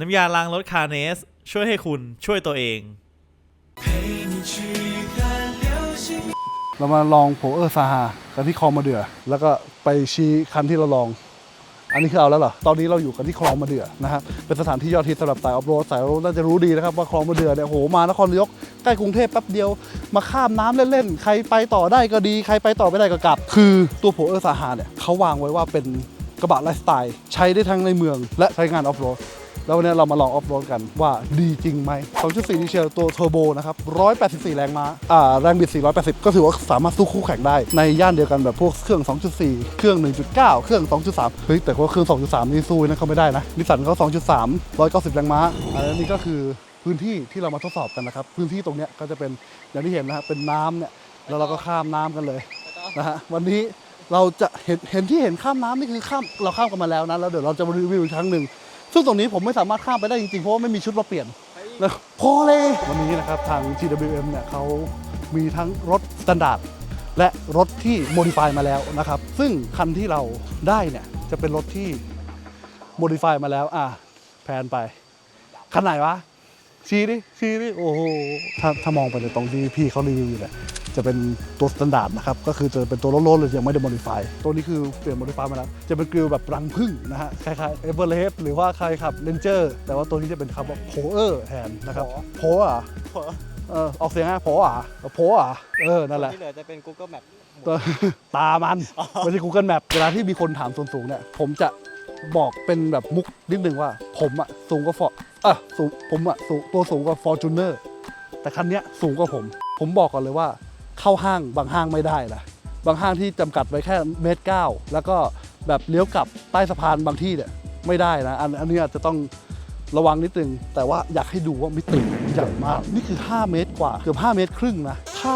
น้ำยาล้างรถคาเนส ช่วยให้คุณช่วยตัวเอง เรามาลองโผเออร์ซาฮากันที่คลองมาเดือ แล้วก็ไปชี้คันที่เราลอง อันนี้คือเอาแล้วเหรอ ตอนนี้เราอยู่กันที่คลองมาเดือนะครับ เป็นสถานที่ยอดฮิตสำหรับสายออฟโรด สายออฟโรดน่าจะรู้ดีนะครับว่าคลองมาเดือเนี่ยโหมานครนายกใกล้กรุงเทพแป๊บเดียว มาข้ามน้ำเล่นๆ ใครไปต่อได้ก็ดี ใครไปต่อไม่ได้ก็กลับ คือตัวโผเออร์ซาฮาเนี่ยเขาวางไว้ว่าเป็นกระบะไลฟ์สไตล์ใช้ได้ทั้งในเมืองและใช้งานออฟโรด แล้ววันนี้เรามาลองออฟโรดกันว่าดีจริงไหม2.4ดีเซลตัวเทอร์โบนะครับ 184 แรงม้า อ่า แรงบิด 480 ก็ถือว่าสามารถสู้คู่แข่งได้ ในย่านเดียวกันแบบพวกเครื่อง 2.4 เครื่อง 1.9 เครื่อง 2.3 เฮ้ย แต่ว่าเครื่อง 2.3 นี่สู้นะเขาไม่ได้นะนิสสันเขา2.3 190 แรงม้า อันนี้ก็คือพื้นที่ที่เรามาทดสอบกันนะครับ พื้นที่ตรงนี้ก็จะเป็นอย่างที่เห็นนะครับเป็นน้ำเนี่ยแล้วเราก็ข้ามน้ำกันเลยนะฮะวันนี้เราจะเห็นเห็นที่เห็นข้ามน้ำนี่คือข้ามเราข้ามกันมาแล้วนะแล้วเดี๋ยวเราจะรีวิวอีกครั้งหนึ่ง ซึ่งตรงนี้ผมไม่สามารถข้ามไปได้จริงๆ เพราะว่าไม่มีชุดมาเปลี่ยนแล้วพอเลยวันนี้นะครับทาง GWM เนี่ยเขามีทั้งรถสแตนดาร์ดและรถที่โมดิฟายมาแล้วนะครับ ซึ่งคันที่เราได้เนี่ยจะเป็นรถที่โมดิฟายมาแล้ว อะแพนไป คันไหนวะ ชี้ดิชี้ดิโอ้โหถ้าถ้ามองไปในตรงที่พี่เขารีวิวอยู่เนี่ยจะเป็นตัวสแตนดาร์ดนะครับ ก็คือจะเป็นตัวโลดๆเลยยังไม่ได้โมดิฟายตัวนี้คือเปลี่ยนโมดิฟายมาแล้ว จะเป็นกริลแบบรังพึ่งนะฮะคล้ายๆเอเวอเรสต์หรือว่าใครขับเลนเจอร์แต่ว่าตัวนี้จะเป็นคำว่าโพเออร์แทนนะครับโพอะเออออกเสียงง่ายโพอะโพอะเออนั่นแหละที่เหลือจะเป็น Google Map ตัวตามันไม่ใช่ Google Map เวลาที่มีคนถามส่วนสูงเนี่ยผมจะ บอกเป็นแบบมุกนิดนึงว่า ผมอะสูงกว่าฟอร์อะสูงผมอะสูงตัวสูงกว่า Fortuner แต่คันเนี้ยสูงกว่าผม ผมบอกก่อนเลยว่า เข้าห้างบางห้างไม่ได้นะบางห้างที่จำกัดไว้แค่เมตรเก้าแล้วก็แบบเลี้ยวกลับใต้สะพานบางที่เนี่ยไม่ได้นะ อันอันนี้อาจจะต้องระวังนิดนึง แต่ว่าอยากให้ดูว่ามิติใหญ่มาก นี่คือ 5 เมตรกว่า เกือบ 5 เมตรครึ่งนะ ถ้า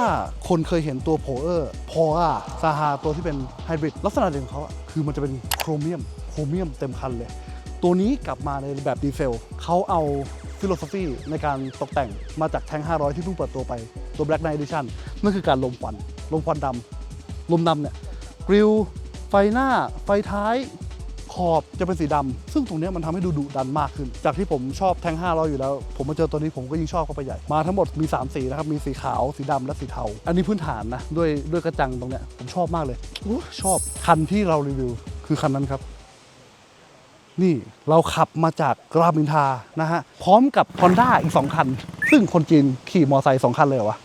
คนเคยเห็นตัวโพเออร์พออะซาฮาตัวที่เป็นไฮบริดลักษณะเด่นของเขาคือมันจะเป็นโครเมียม เมียมเต็มคันเลย ตัวนี้กลับมาในแบบดีเซลเขาเอาฟิโลโซฟีในการตกแต่งมาจากแทง 500 ที่เพิ่งเปิดตัวไป ตัว Black Knight Edition นั่นคือการลมควันลมควันดำลมดำเนี่ยกริลไฟหน้า ไฟท้ายขอบจะเป็นสีดำซึ่งตรงเนี้ยมันทำให้ดูดุดันมากขึ้น จากที่ผมชอบแทง500 อยู่แล้ว ผมมาเจอตัวนี้ผมก็ยิ่งชอบเข้าไปใหญ่ มาทั้งหมดมี 3 สีนะครับ มีสีขาว สีดำและสีเทา อันนี้พื้นฐานนะ ด้วยด้วยกระจังตรงเนี้ยผมชอบมากเลยอชอบคันที่เรารีวิวคือคันนั้นครับ นี่เราขับมาจากรามอินทรานะฮะ พร้อมกับ Honda อีก 2 คัน ซึ่งคนจีนขี่มอเตอร์ไซค์สองคันเลยเหรอวะ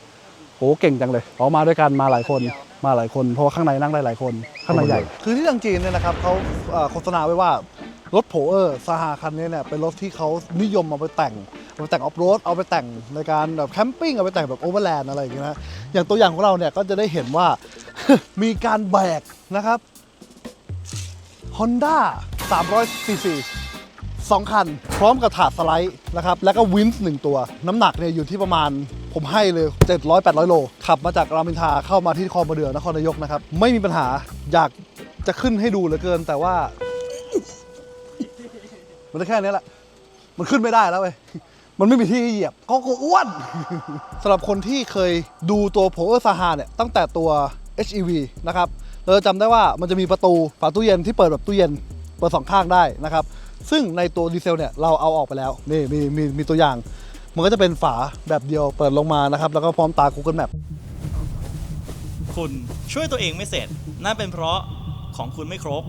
โหเก่งจังเลยออกมาด้วยกันมาหลายคนมาหลายคน เพราะว่าข้างในนั่งได้หลายคน ข้างในใหญ่ คือที่ทางจีนเนี่ยนะครับเขาเอ่อโฆษณาไว้ว่ารถโผเออร์ซาฮาคันนี้เนี่ยเป็นรถที่เขานิยมเอาไปแต่งเอาไปแต่งออฟโรดเอาไปแต่งในการแบบแคมปิ้งเอาไปแต่งแบบโอเวอร์แลนด์อะไรอย่างเงี้ยนะอย่างตัวอย่างของเราเนี่ยก็จะได้เห็นว่ามีการแบกนะครับ Honda 300 cc สองคัน พร้อมกับถาดสไลด์นะครับ แล้วก็วินส์หนึ่งตัว น้ำหนักเนี่ยอยู่ที่ประมาณผมให้เลย 700-800 โล ขับมาจากรามอินทราเข้ามาที่คลองมะเดือนครนายกนะครับ ไม่มีปัญหาอยากจะขึ้นให้ดูเหลือเกิน แต่ว่า มันแค่นี้แหละ มันขึ้นไม่ได้แล้วเว้ยมันไม่มีที่เหยียบเขาก็อ้วนสำหรับคนที่เคยดูตัวโผเออร์ซาฮาเนี่ย ตั้งแต่ตัว HEV นะครับเราจะจำได้ว่ามันจะมีประตูฝาตู้เย็นที่เปิดแบบตู้เย็น ปิดสองข้างได้นะครับ ซึ่งในตัวดีเซลเนี่ยเราเอาออกไปแล้วนี่มีมีมีตัวอย่าง มันก็จะเป็นฝาแบบเดียวเปิดลงมานะครับ แล้วก็พร้อมตา Google Map คุณช่วยตัวเองไม่เสร็จนั่นเป็นเพราะของคุณไม่ครบ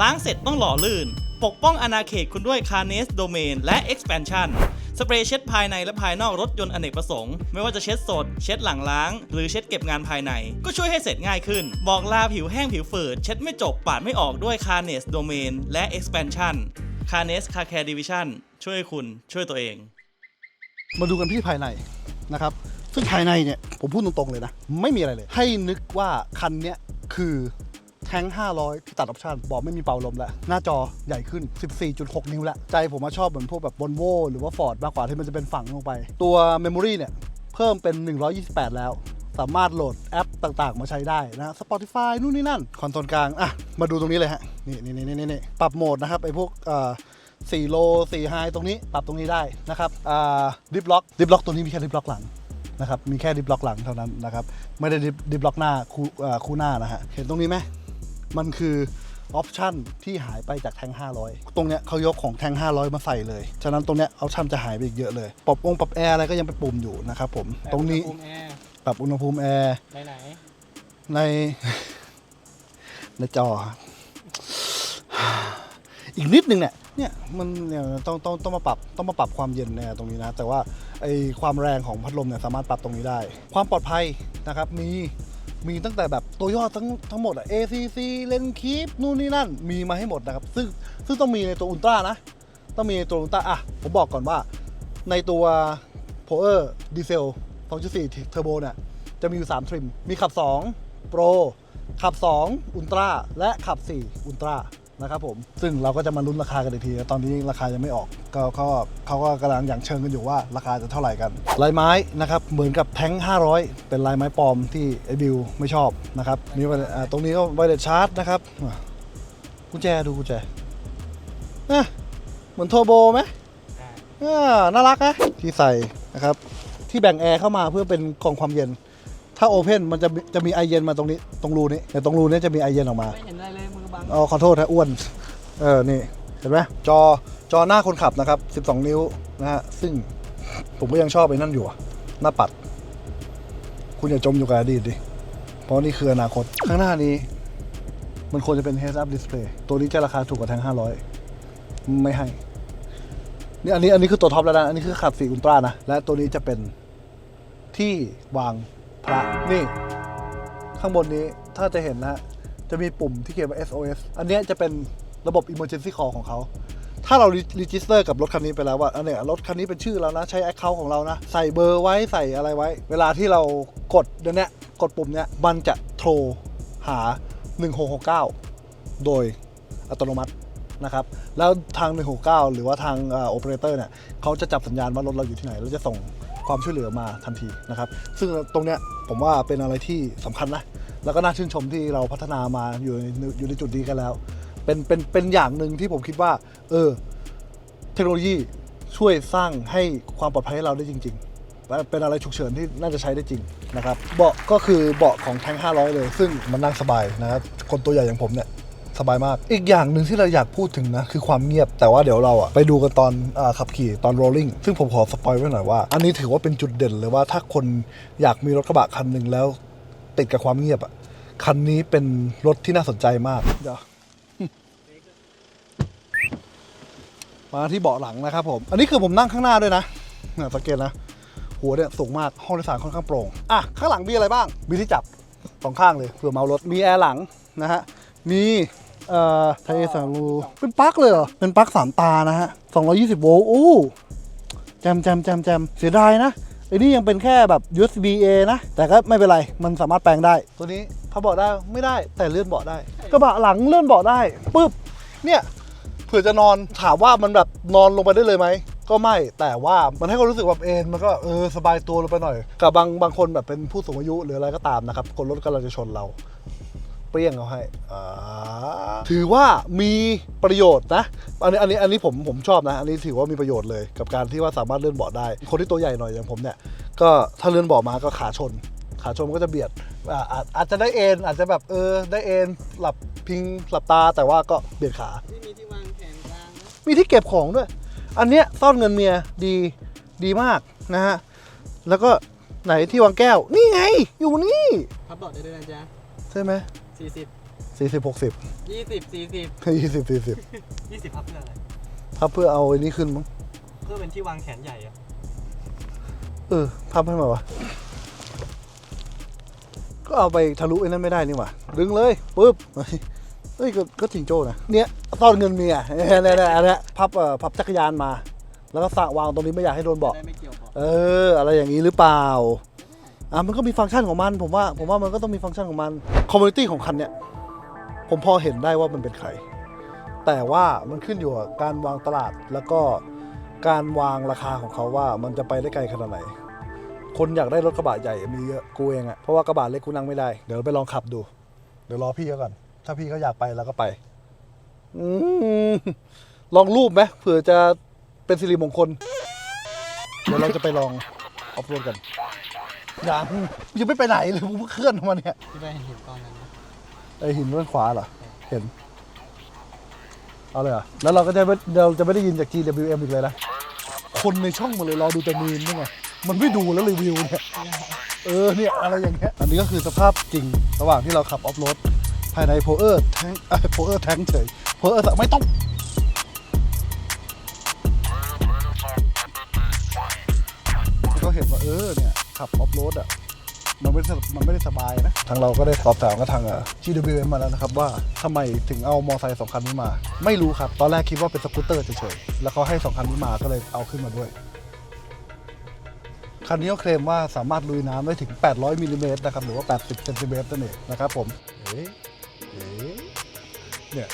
ล้างเสร็จต้องหล่อลื่น ปกป้องอาณาเขตคุณด้วย c a r n e s Domain และ Expansion สเปรย์เช็ดภายในและภายนอกรถยนต์อเนกประสงค์ ไม่ว่าจะเช็ดสด เช็ดหลังล้าง หรือเช็ดเก็บงานภายใน ก็ช่วยให้เสร็จง่ายขึ้น บอกลาผิวแห้งผิวฝืด เช็ดไม่จบปาดไม่ออกด้วย c a r n e s Domain และ Expansion c a r n e s Car Care Division ช่วยคุณช่วยตัวเอง มาดูกันที่ภายในนะครับ ซึ่งภายในเนี่ยผมพูดตรงๆเลยนะ ไม่มีอะไรเลย ให้นึกว่าคันเนี้ยคือ แทง500 ที่ตัดออปชันบอกไม่มีเป่าลมแล้ว หน้าจอใหญ่ขึ้น 14.6 นิ้วแล้ว ใจผมมาชอบเหมือนพวกแบบวอลโวหรือว่า Ford มากกว่าที่มันจะเป็นฝังลงไป ตัวเมมโมรีเนี่ย เพิ่มเป็น 128 แล้ว สามารถโหลดแอปต่างๆ มาใช้ได้นะ Spotify นู่นนี่นั่น คอนโซลกลาง อะ มาดูตรงนี้เลยฮะนี่นี่นี่นี่นี่ปรับโหมดนะครับไอ้พวกเอ่อ4โล4ไฮตรงนี้ปรับตรงนี้ได้นะครับอ่าดิฟล็อกดิฟล็อกตัวนี้มีแค่ดิฟล็อกหลังนะครับมีแค่ดิฟล็อกหลังเท่านั้นนะครับไม่ได้ดิฟล็อกหน้าคู่คู่หน้านะฮะเห็นตรงนี้ไหม มันคือออปชันที่หายไปจากแทง500 ตรงเนี้ยเขายกของแทง500 มาใส่เลย ฉะนั้นตรงเนี้ยออปชันจะหายไปอีกเยอะเลย ปรับองค์ปรับแอร์อะไรก็ยังเป็นปุ่มอยู่นะครับผม ตรงนี้อุณหภูมิแอร์ปรับอุณหภูมิแอร์ไหนไหน ใน ในจอครับอีกนิดนึงเนี่ย เนี่ยมันเนี่ยต้องต้องต้องมาปรับต้องมาปรับความเย็นเนี่ยตรงนี้นะ แต่ว่าไอความแรงของพัดลมเนี่ยสามารถปรับตรงนี้ได้ ความปลอดภัยนะครับมี มีตั้งแต่แบบตัวย่อทั้งทั้งหมดอะ ACC เลนคีปนู่นนี่นั่นมีมาให้หมดนะครับ ซึ่งซึ่งต้องมีในตัวอุลตร้านะ ต้องมีในตัวอุลตร้าอะผมบอกก่อนว่า ในตัวโพเออร์ดีเซล2.4เทอร์โบเนี่ยจะมีอยู่ 3 ทริม มีขับ 2 Pro ขับ 2 Ultra และขับ 4 Ultra นะครับผมซึ่งเราก็จะมาลุ้นราคากันอีกที ตอนนี้ราคายังไม่ออก ก็เขาเขาก็กำลังอย่างเชิงกันอยู่ว่าราคาจะเท่าไหร่กันลายไม้นะครับเหมือนกับแท้ง 500 เป็นลายไม้ปลอมที่ไอบิวไม่ชอบนะครับมีไวเลสอ่ตรงนี้ก็ไวเลสชาร์จนะครับกุญแจดูกุญแจเหมือนโทโบไหมน่ารักนะที่ใส่นะครับที่แบ่งแอร์เข้ามาเพื่อเป็นกล่องความเย็น ถ้าโอเพนมันจะจะมีไอเย็นมาตรงนี้ตรงรูนี้แต่ตรงรูนี้จะมีไอเย็นออกมาไม่เห็น อ๋อขอโทษนะอ้วน เออ นี่ เห็นไหมจอจอหน้าคนขับนะครับ 12 นิ้วนะฮะ ซึ่งผมก็ยังชอบไอ้นั่นอยู่อะหน้าปัด คุณอย่าจมอยู่กับอดีตดิ เพราะนี่คืออนาคต ข้างหน้านี้ มันควรจะเป็น heads up display ตัวนี้จะราคาถูกกว่าแทง500 ไม่ให้ นี่อันนี้อันนี้คือตัวท็อปแล้วนะ อันนี้คือขับ4อุลตร้านะ และตัวนี้จะเป็นที่วางพระนี่ ข้างบนนี้ถ้าจะเห็นนะฮะ จะมีปุ่มที่เขียนว่า SOS อันนี้จะเป็นระบบ Emergency Call ของเขา ถ้าเรารีจิสเตอร์กับรถคันนี้ไปแล้วว่าอันเนี้ยรถคันนี้เป็นชื่อเรานะ ใช้ Account ของเรานะ ใส่เบอร์ไว้ใส่อะไรไว้ เวลาที่เรากดเดี๋ยวเนี้ยกดปุ่มเนี้ยมันจะโทรหา 1669 โดยอัตโนมัตินะครับ แล้วทาง 169 หรือว่าทางโอเปอเรเตอร์เนี่ยเขาจะจับสัญญาณว่ารถเราอยู่ที่ไหน แล้วจะส่งความช่วยเหลือมาทันทีนะครับ ซึ่งตรงเนี้ยผมว่าเป็นอะไรที่สำคัญนะ แล้วก็น่าชื่นชมที่เราพัฒนามาอยู่ในอยู่ในจุดนี้กันแล้ว เป็นเป็นเป็นอย่างหนึ่งที่ผมคิดว่า เออ เทคโนโลยีช่วยสร้างให้ความปลอดภัยให้เราได้จริงๆและเป็นอะไรฉุกเฉินที่น่าจะใช้ได้จริงนะครับ เบาะก็คือเบาะของแทง500 เลย ซึ่งมันนั่งสบายนะครับ คนตัวใหญ่อย่างผมเนี่ยสบายมาก อีกอย่างหนึ่งที่เราอยากพูดถึงนะ คือความเงียบ แต่ว่าเดี๋ยวเราอะไปดูกันตอนอขับขี่ตอน rolling ซึ่งผมขอสปอยไว้หน่อยว่า อันนี้ถือว่าเป็นจุดเด่นเลยว่าถ้าคนอยากมีรถกระบะคันหนึ่งแล้ว ติดกับความเงียบอะคันนี้เป็นรถที่น่าสนใจมากเดี๋ยวมาที่เบาะหลังนะครับผม อันนี้คือผมนั่งข้างหน้าด้วยนะเนี่ยสังเกตนะ หัวเนี่ยสูงมาก ห้องโดยสารค่อนข้างโปร่ง อะ ข้างหลังมีอะไรบ้าง มีที่จับสองข้างเลยเผื่อเมารถ มีแอร์หลังนะฮะ มีเอ่อไทยสังรูเป็นปลั๊กเลยเหรอ เป็นปลั๊กสามตานะฮะ 220 โวลต์ โอ้ แจมแจมแจมแจมเสียดายนะ ไอ้นี่ยังเป็นแค่แบบ USB A นะ แต่ก็ไม่เป็นไร มันสามารถแปลงได้ ตัวนี้พับเบาะได้ไม่ได้แต่เลื่อนเบาะได้ กระบะหลังเลื่อนเบาะได้ปึ๊บ เนี่ยเผื่อจะนอนถามว่ามันแบบนอนลงไปได้เลยไหม ก็ไม่แต่ว่ามันให้ความรู้สึกแบบเอนมันก็เออสบายตัวลงไปหน่อย กับบางบางคนแบบเป็นผู้สูงอายุหรืออะไรก็ตามนะครับคนรถกำลังจะชนเรา เปรี้ยงเขาให้อ่าถือว่ามีประโยชน์นะ อันนี้อันนี้อันนี้ผมผมชอบนะ อันนี้ถือว่ามีประโยชน์เลย กับการที่ว่าสามารถเลื่อนเบาะได้ คนที่ตัวใหญ่หน่อยอย่างผมเนี่ย ก็ถ้าเลื่อนเบาะมาก็ขาชน ขาชนมันก็จะเบียดอ่าอาจอาจจะได้เอนอาจจะแบบเออได้เอนหลับพิงหลับตาแต่ว่าก็เบียดขาที่มีที่วางแผนกลางนะมีที่เก็บของด้วย อันเนี้ยซ่อนเงินเมียดีดีมากนะฮะ แล้วก็ไหนที่วางแก้ว นี่ไง อยู่นี่พับเบาะได้ด้วยนะจ๊ะ ใช่ไหม สี่สิบสี่สิบหกสิบยี่สิบสี่สิบยี่สิบสี่สิบยี่สิบพับเพื่ออะไรพับเพื่อเอาไอ้นี้ขึ้นมั้งเพื่อเป็นที่วางแขนใหญ่อะเออพับให้มาวะก็เอาไปทะลุไอ้นั้นไม่ได้นี่หว่าดึงเลยปุ๊บเฮ้ยเฮ้ยก็ก็จิงโจ้นะเนี่ยซ่อนเงินเมียเนี่ยเนี่ยเนี่ยอันเนี้ยพับเอ่อพับจักรยานมา แล้วก็สระวางตรงนี้ไม่อยากให้โดนเบาะ ได้ไม่เกี่ยวเบาะเออ อะไรอย่างนี้หรือเปล่า อะมันก็มีฟังก์ชันของมัน ผมว่าผมว่ามันก็ต้องมีฟังก์ชันของมันคอมมูนิตี้ของคันเนี่ยผมพอเห็นได้ว่ามันเป็นใคร แต่ว่ามันขึ้นอยู่กับการวางตลาดแล้วก็การวางราคาของเขาว่ามันจะไปได้ไกลขนาดไหน คนอยากได้รถกระบะใหญ่มีเยอะกูเองอะเพราะว่ากระบะเล็กกูนั่งไม่ได้ เดี๋ยวไปลองขับดู เดี๋ยวรอพี่เขาก่อน ถ้าพี่เขาอยากไปเราก็ไปอลองรูปไหมเผื่อจะเป็นสิริมงคล เดี๋ยวเราจะไปลองออฟโรดกัน ยังยังไม่ไปไหนเลยมึงเพิ่งเคลื่อนมาเนี่ยที่ไปเห็นหินก้อนนั้นนะไอหินด้านขวาเหรอ เห็น เอาเลยเหรอแล้วเราก็จะไม่เราจะไม่ได้ยินจาก GWM อีกเลยนะ คนในช่องมาเลยรอดูแต่มีนนี่ไงมันไม่ดูแล้วรีวิวเนี่ย เออเนี่ยอะไรอย่างเงี้ย อันนี้ก็คือสภาพจริงระหว่างที่เราขับออฟโรดภายในโพเออร์แทงโพเออร์แทงเฉยโพเออร์ไม่ต้อง ขับออฟโรดอะมันไม่ได้มันไม่ได้สบายนะ ทางเราก็ได้สอบถามกับทาง GWM มาแล้วนะครับ ว่าทำไมถึงเอามอไซค์สองคันนี้มา ไม่รู้ครับ ตอนแรกคิดว่าเป็นสกูตเตอร์เฉยๆ แล้วเขาให้สองคันนี้มาก็เลยเอาขึ้นมาด้วย คันนี้เขาเคลมว่าสามารถลุยน้ำได้ถึง 800มิลลิเมตรนะครับ หรือว่า 80เซนติเมตรนั่นเองนะครับผม เอ๊ะเอ๊ะเนี่ย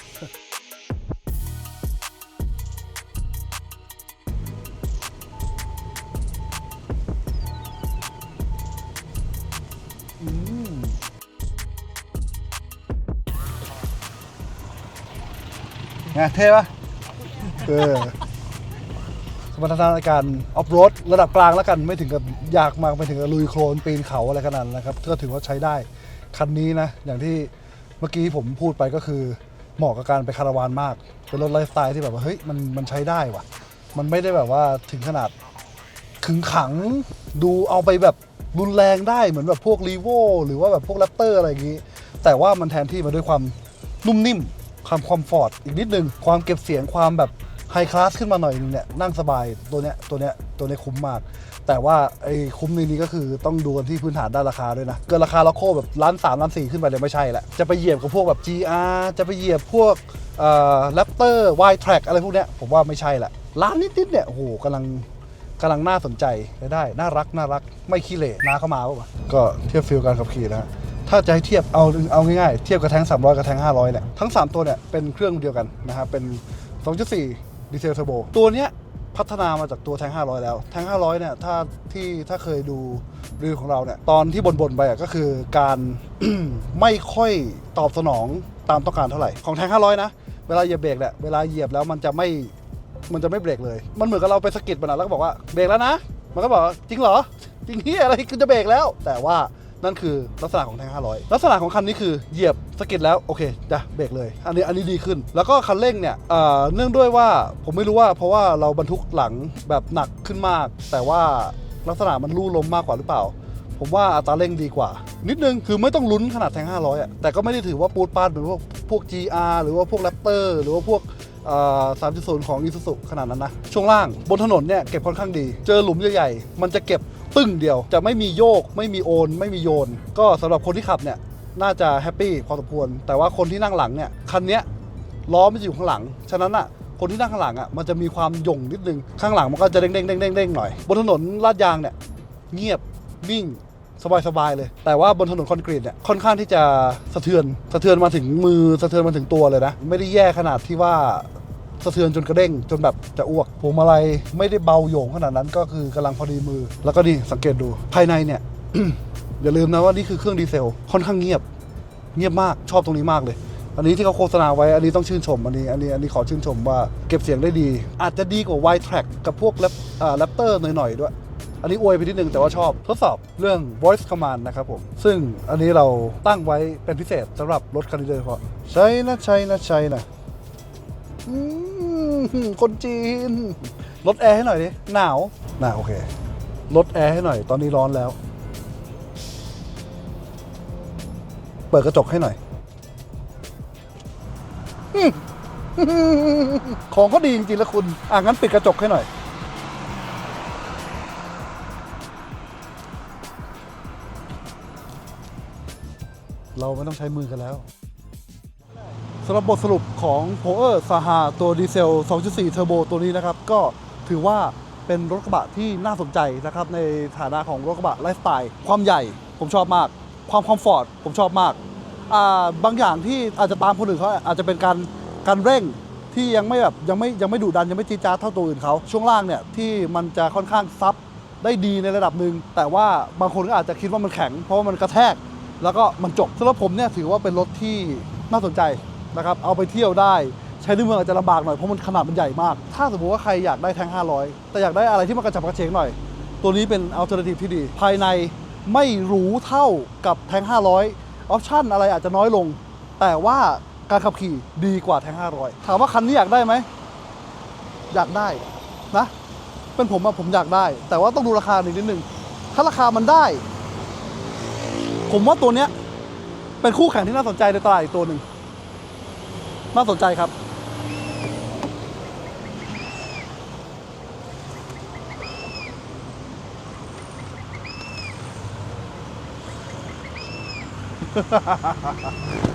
ไงเท่ปะเออสมรรถนะการออฟโรดระดับกลางแล้วกันไม่ถึงกับอยากมากไม่ถึงกับลุยโคลนปีนเขาอะไรขนาดนั้นนะครับก็ถือว่าใช้ได้คันนี้นะ อย่างที่เมื่อกี้ผมพูดไปก็คือ เหมาะกับการไปคาราวานมาก เป็นรถไลฟ์สไตล์ที่แบบว่าเฮ้ยมันมันใช้ได้ว่ะ มันไม่ได้แบบว่าถึงขนาดขึงขังดูเอาไปแบบรุนแรงได้เหมือนแบบพวกรีโวหรือว่าแบบพวกแรปเตอร์อะไรอย่างนี้ แต่ว่ามันแทนที่มาด้วยความนุ่มนิ่ม ความคอมฟอร์ตอีกนิดนึง ความเก็บเสียงความแบบไฮคลาสขึ้นมาหน่อยนึงเนี่ยนั่งสบายตัวเนี้ยตัวเนี้ยตัวเนี้ยคุ้มมาก แต่ว่าไอ้คุ้มในนี้ก็คือต้องดูกันที่พื้นฐานด้านราคาด้วยนะ เกินราคาล็อกโคแบบล้านสามล้านสี่ขึ้นไปเลยไม่ใช่แหละจะไปเหยียบกับพวกแบบ GR จะไปเหยียบพวกเอ่อแรปเตอร์วายแทร็กอะไรพวกเนี้ยผมว่าไม่ใช่แหละล้านนิดๆเนี่ยโอ้โหกำลังกำลังน่าสนใจได้น่ารักน่ารักไม่ขี้เหร่น้าเข้ามาป่ะก็เทียบฟิลการขับขี่นะฮะ ถ้าจะให้เทียบเอาเอาง่ายๆ เทียบกับแทง300 กับแทง500เนี่ยทั้ง 3 ตัวเนี่ยเป็นเครื่องเดียวกันนะฮะเป็น 2.4 ดีเซลเทอร์โบตัวเนี้ยพัฒนามาจากตัวแทง 500 แล้ว แทง 500 เนี่ย ถ้าที่ถ้าเคยดูรีวิวของเราเนี่ย ตอนที่บ่นๆไปอะก็คือการ ไม่ค่อยตอบสนองตามต้องการเท่าไหร่ ของแทง 500 นะ เวลาเหยียบเบรกเนี่ยเวลาเหยียบแล้วมันจะไม่ มันจะไม่เบรกเลย มันเหมือนกับเราไปสะกิดมันอะแล้วก็บอกว่าเบรกแล้วนะ มันก็บอกจริงเหรอ จริงที่อะไรคือจะเบรกแล้ว แต่ว่า นั่นคือลักษณะของแทง 500 ลักษณะของคันนี้คือเหยียบสกิดแล้วโอเคจะเบรกเลย อันนี้อันนี้ดีขึ้น แล้วก็คันเร่งเนี่ยเอ่อเนื่องด้วยว่าผมไม่รู้ว่าเพราะว่าเราบรรทุกหลังแบบหนักขึ้นมาก แต่ว่าลักษณะมันลู่ลมมากกว่าหรือเปล่า ผมว่าอัตราเร่งดีกว่า นิดนึงคือไม่ต้องลุ้นขนาดแทง 500อะแต่ก็ไม่ได้ถือว่าปูดปาดเหมือนพวกพวก GR หรือว่าพวก Raptor หรือว่าพวกเอ่อ3.0ของ Isuzu ขนาดนั้นนะ ช่วงล่างบนถนนเนี่ยเก็บค่อนข้างดี เจอหลุมใหญ่ๆ มันจะเก็บ ปึ้งเดียวจะไม่มีโยก ไม่มีโอน ไม่มีโยน ก็สำหรับคนที่ขับเนี่ยน่าจะแฮปปี้พอสมควร แต่ว่าคนที่นั่งหลังเนี่ยคันนี้ล้อมันจะอยู่ข้างหลัง ฉะนั้นอะคนที่นั่งข้างหลังอะมันจะมีความหย่งนิดนึง ข้างหลังมันก็จะเด้งเด้งเด้งเด้งเด้งหน่อยบนถนนลาดยางเนี่ยเงียบนิ่งสบายๆเลย แต่ว่าบนถนนคอนกรีตเนี่ยค่อนข้างที่จะสะเทือนสะเทือนมาถึงมือสะเทือนมาถึงตัวเลยนะ ไม่ได้แย่ขนาดที่ว่า สะเทือนจนกระเด้งจนแบบจะอ้วกพวงมาลัยไม่ได้เบาโยงขนาดนั้นก็คือกำลังพอดีมือ แล้วก็นี่สังเกตดูภายในเนี่ย อย่าลืมนะว่านี่คือเครื่องดีเซลค่อนข้างเงียบ เงียบมากชอบตรงนี้มากเลย อันนี้ที่เขาโฆษณาไว้อันนี้ต้องชื่นชมอันนี้อันนี้อันนี้ขอชื่นชมว่าเก็บเสียงได้ดี อาจจะดีกว่า Wide Track กับพวกแรปอ่าแรปเตอร์หน่อยๆด้วยอันนี้อวยไปนิดนึงแต่ว่าชอบทดสอบเรื่อง voice command นะครับผม ซึ่งอันนี้เราตั้งไว้เป็นพิเศษสำหรับรถคันนี้โดยเฉพาะใช่นะใช่นะใช่นะ คนจีน ลดแอร์ให้หน่อยดิ หนาวหนาวโอเค ลดแอร์ให้หน่อย ตอนนี้ร้อนแล้ว เปิดกระจกให้หน่อย ของเขาดีจริงๆแล้วคุณ อะงั้นปิดกระจกให้หน่อย เราไม่ต้องใช้มือกันแล้วำหรับบทสรุปของโพเออร์ซาฮาตัวดีเซล 2.4 เทอร์โบตัวนี้นะครับ ก็ถือว่าเป็นรถกระบะที่น่าสนใจนะครับ ในฐานะของรถกระบะไลฟ์สไตล์ความใหญ่ผมชอบมาก ความคอมฟอร์ตผมชอบมากาบางอย่างที่อาจจะตามคนอื่นเขาอาจจะเป็นการการเร่งที่ยังไม่แบบยังไม่ยังไม่ดุดันยังไม่จีจ้าเท่าตัวอื่นเขาช่วงล่างเนี่ยที่มันจะค่อนข้างซับได้ดีในระดับหนึ่งแต่ว่าบางคนก็อาจจะคิดว่ามันแข็ง เพราะว่ามันกระแทก แล้วก็มันจบสำหรับผมเนี่ยถือว่าเป็นรถที่น่าสนใจ นะครับเอาไปเที่ยวได้ใช้ในเมืองอาจจะลำบากหน่อยเพราะมันขนาดมันใหญ่มาก ถ้าสมมติว่าใครอยากได้แท้ง 500 แต่อยากได้อะไรที่มันกระฉับกระเฉงหน่อย ตัวนี้เป็นอัลเทอร์เนทีฟที่ดี ภายในไม่หรูเท่ากับแท้ง 500ออปชั่นอะไรอาจจะน้อยลง แต่ว่าการขับขี่ดีกว่าแท้ง 500 ถามว่าคันนี้อยากได้ไหม อยากได้นะ เป็นผมอะผมอยากได้ แต่ว่าต้องดูราคาหนึ่งนิดหนึ่งถ้าราคามันได้ ผมว่าตัวเนี้ยเป็นคู่แข่งที่น่าสนใจในตลาดอีกตัวหนึ่ง น่าสนใจครับ Ha ha ha ha ha.